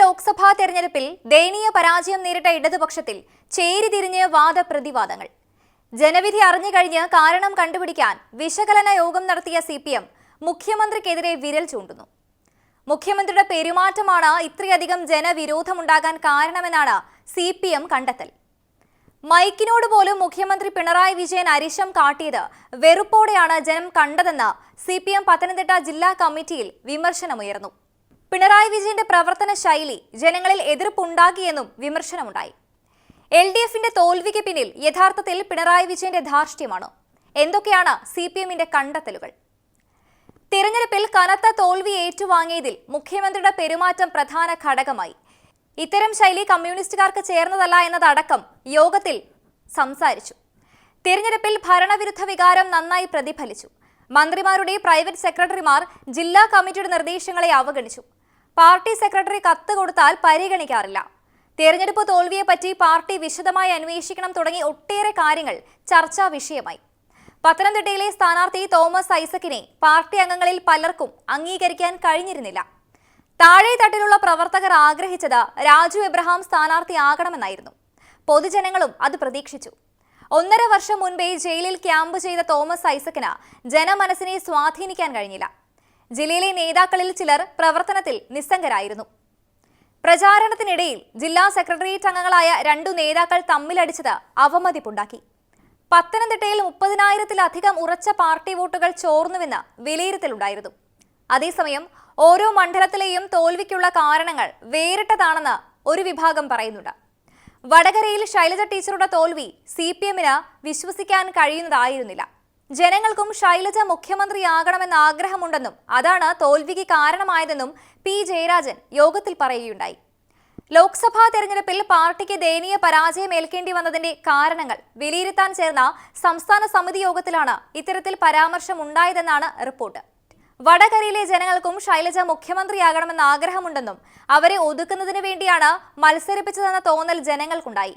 ലോക്സഭാ തെരഞ്ഞെടുപ്പിൽ ദയനീയ പരാജയം നേരിട്ട ഇടതുപക്ഷത്തിൽ ചേരിതിരിഞ്ഞ് വാദപ്രതിവാദങ്ങൾ. ജനവിധി അറിഞ്ഞു കഴിഞ്ഞ് കാരണം കണ്ടുപിടിക്കാൻ വിശകലന യോഗം നടത്തിയ സി പി എം മുഖ്യമന്ത്രിക്കെതിരെ വിരൽ ചൂണ്ടുന്നു. മുഖ്യമന്ത്രിയുടെ പെരുമാറ്റമാണ് ഇത്രയധികം ജനവിരോധമുണ്ടാകാൻ കാരണമെന്നാണ് സി പി എം കണ്ടെത്തൽ. മൈക്കിനോട് പോലും മുഖ്യമന്ത്രി പിണറായി വിജയൻ അരിശം കാട്ടിയത് വെറുപ്പോടെയാണ് ജനം കണ്ടതെന്ന് സി പി എം പത്തനംതിട്ട ജില്ലാ കമ്മിറ്റിയിൽ വിമർശനമുയർന്നു. പിണറായി വിജയന്റെ പ്രവർത്തന ശൈലി ജനങ്ങളിൽ എതിർപ്പുണ്ടാക്കിയെന്നും വിമർശനമുണ്ടായി. എൽ ഡി എഫിന്റെ തോൽവിക്ക് പിന്നിൽ യഥാർത്ഥത്തിൽ പിണറായി വിജയന്റെ ധാർഷ്ട്യമാണ്? എന്തൊക്കെയാണ് സി പി എമ്മിന്റെ കണ്ടെത്തലുകൾ? തിരഞ്ഞെടുപ്പിൽ കനത്ത തോൽവി ഏറ്റുവാങ്ങിയതിൽ മുഖ്യമന്ത്രിയുടെ പെരുമാറ്റം പ്രധാന ഘടകമായി. ഇത്തരം ശൈലി കമ്മ്യൂണിസ്റ്റുകാർക്ക് ചേർന്നതല്ല എന്നതടക്കം യോഗത്തിൽ സംസാരിച്ചു. തിരഞ്ഞെടുപ്പിൽ ഭരണവിരുദ്ധ വികാരം നന്നായി പ്രതിഫലിച്ചു. മന്ത്രിമാരുടെ പ്രൈവറ്റ് സെക്രട്ടറിമാർ ജില്ലാ കമ്മിറ്റിയുടെ നിർദ്ദേശങ്ങളെ അവഗണിച്ചു. പാർട്ടി സെക്രട്ടറി കത്ത് കൊടുത്താൽ പരിഗണിക്കാറില്ല. തെരഞ്ഞെടുപ്പ് തോൽവിയെപ്പറ്റി പാർട്ടി വിശദമായി അന്വേഷിക്കണം തുടങ്ങി ഒട്ടേറെ കാര്യങ്ങൾ ചർച്ചാ വിഷയമായി. പത്തനംതിട്ടയിലെ സ്ഥാനാർത്ഥി തോമസ് ഐസക്കിനെ പാർട്ടി അംഗങ്ങളിൽ പലർക്കും അംഗീകരിക്കാൻ കഴിഞ്ഞിരുന്നില്ല. താഴെ തട്ടിലുള്ള പ്രവർത്തകർ ആഗ്രഹിച്ചത് രാജു എബ്രഹാം സ്ഥാനാർത്ഥിയാകണമെന്നായിരുന്നു. പൊതുജനങ്ങളും അത് പ്രതീക്ഷിച്ചു. ഒന്നര വർഷം മുൻപേ ജയിലിൽ ക്യാമ്പ് ചെയ്ത തോമസ് ഐസക്കിന് ജനമനസ്സിനെ സ്വാധീനിക്കാൻ കഴിഞ്ഞില്ല. ജില്ലയിലെ നേതാക്കളിൽ ചിലർ പ്രവർത്തനത്തിൽ നിസ്സംഗരായിരുന്നു. പ്രചാരണത്തിനിടയിൽ ജില്ലാ സെക്രട്ടേറിയറ്റ് അംഗങ്ങളായ രണ്ടു നേതാക്കൾ തമ്മിലടിച്ചത് അവമതിപ്പുണ്ടാക്കി. പത്തനംതിട്ടയിൽ മുപ്പതിനായിരത്തിലധികം ഉറച്ച പാർട്ടി വോട്ടുകൾ ചോർന്നുവെന്ന് വിലയിരുത്തലുണ്ടായിരുന്നു. അതേസമയം ഓരോ മണ്ഡലത്തിലെയും തോൽവിക്കുള്ള കാരണങ്ങൾ വേറിട്ടതാണെന്ന് ഒരു വിഭാഗം പറയുന്നുണ്ട്. വടകരയിൽ ശൈലജ ടീച്ചറുടെ തോൽവി സി പി എമ്മിന് വിശ്വസിക്കാൻ കഴിയുന്നതായിരുന്നില്ല. ജനങ്ങൾക്കും ശൈലജ മുഖ്യമന്ത്രിയാകണമെന്ന ആഗ്രഹമുണ്ടെന്നും അതാണ് തോൽവിക്ക് കാരണമായതെന്നും പി ജയരാജൻ യോഗത്തിൽ പറയുകയുണ്ടായി. ലോക്സഭാ തെരഞ്ഞെടുപ്പിൽ പാർട്ടിക്ക് ദയനീയ പരാജയം ഏൽക്കേണ്ടി വന്നതിന്റെ കാരണങ്ങൾ വിലയിരുത്താൻ ചേർന്ന സംസ്ഥാന സമിതി യോഗത്തിലാണ് ഇത്തരത്തിൽ പരാമർശമുണ്ടായതെന്നാണ് റിപ്പോർട്ട്. വടകരയിലെ ജനങ്ങൾക്കും ശൈലജ മുഖ്യമന്ത്രിയാകണമെന്ന ആഗ്രഹമുണ്ടെന്നും അവരെ ഒതുക്കുന്നതിന് വേണ്ടിയാണ് മത്സരിപ്പിച്ചതെന്ന തോന്നൽ ജനങ്ങൾക്കുണ്ടായി.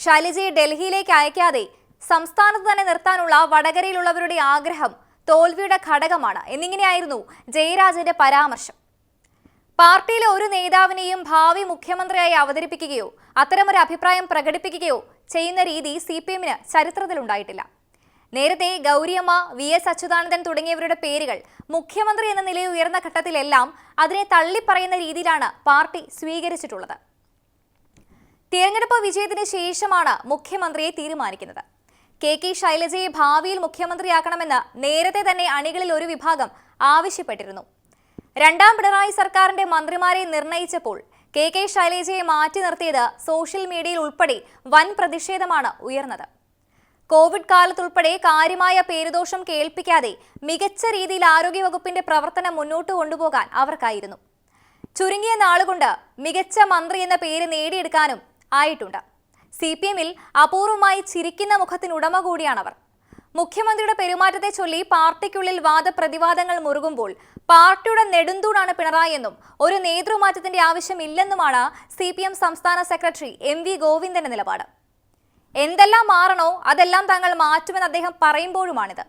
ശൈലജയെ ഡൽഹിയിലേക്ക് അയക്കാതെ സംസ്ഥാനത്ത് തന്നെ നിർത്താനുള്ള വടകരയിലുള്ളവരുടെ ആഗ്രഹം തോൽവിയുടെ ഘടകമാണ്. എന്നിങ്ങനെയായിരുന്നു ജയരാജന്റെ പരാമർശം. പാർട്ടിയിലെ ഒരു നേതാവിനെയും ഭാവി മുഖ്യമന്ത്രിയായി അവതരിപ്പിക്കുകയോ അത്തരമൊരു അഭിപ്രായം പ്രകടിപ്പിക്കുകയോ ചെയ്യുന്ന രീതി സി പി എമ്മിന് ചരിത്രത്തിലുണ്ടായിട്ടില്ല. നേരത്തെ ഗൗരിയമ്മ വി എസ് അച്യുതാനന്ദൻ തുടങ്ങിയവരുടെ പേരുകൾ മുഖ്യമന്ത്രി എന്ന നിലയിൽ ഉയർന്ന ഘട്ടത്തിലെല്ലാം അതിനെ തള്ളിപ്പറയുന്ന രീതിയിലാണ് പാർട്ടി സ്വീകരിച്ചിട്ടുള്ളത്. തിരഞ്ഞെടുപ്പ് വിജയത്തിന് ശേഷമാണ് മുഖ്യമന്ത്രിയെ തീരുമാനിക്കുന്നത്. കെ കെ ശൈലജയെ ഭാവിയിൽ മുഖ്യമന്ത്രിയാക്കണമെന്ന് നേരത്തെ തന്നെ അണികളിൽ ഒരു വിഭാഗം ആവശ്യപ്പെട്ടിരുന്നു. രണ്ടാം പിണറായി സർക്കാരിന്റെ മന്ത്രിമാരെ നിർണയിച്ചപ്പോൾ കെ കെ ശൈലജയെ മാറ്റി നിർത്തിയത് സോഷ്യൽ മീഡിയയിൽ ഉൾപ്പെടെ വൻ പ്രതിഷേധമാണ് ഉയർന്നത്. കോവിഡ് കാലത്തുൾപ്പെടെ കാര്യമായ പേരുദോഷം കേൾപ്പിക്കാതെ മികച്ച രീതിയിൽ ആരോഗ്യവകുപ്പിന്റെ പ്രവർത്തനം മുന്നോട്ട് കൊണ്ടുപോകാൻ അവർക്കായിരുന്നു. ചുരുങ്ങിയ നാളുകൊണ്ട് മികച്ച മന്ത്രി എന്ന പേര് നേടിയെടുക്കാനും ആയിട്ടുണ്ട്. സി പി എമ്മിൽ അപൂർവമായി ചിരിക്കുന്ന മുഖത്തിനുടമ കൂടിയാണവർ. മുഖ്യമന്ത്രിയുടെ പെരുമാറ്റത്തെ ചൊല്ലി പാർട്ടിക്കുള്ളിൽ വാദപ്രതിവാദങ്ങൾ മുറുകുമ്പോൾ പാർട്ടിയുടെ നെടുന്തൂണാണ് പിണറായി എന്നും ഒരു നേതൃമാറ്റത്തിന്റെ ആവശ്യമില്ലെന്നുമാണ് സി പി എം സംസ്ഥാന സെക്രട്ടറി എം വി ഗോവിന്ദന്റെ നിലപാട്. എന്തെല്ലാം മാറണോ അതെല്ലാം തങ്ങൾ മാറ്റുമെന്ന് അദ്ദേഹം പറയുമ്പോഴുമാണിത്.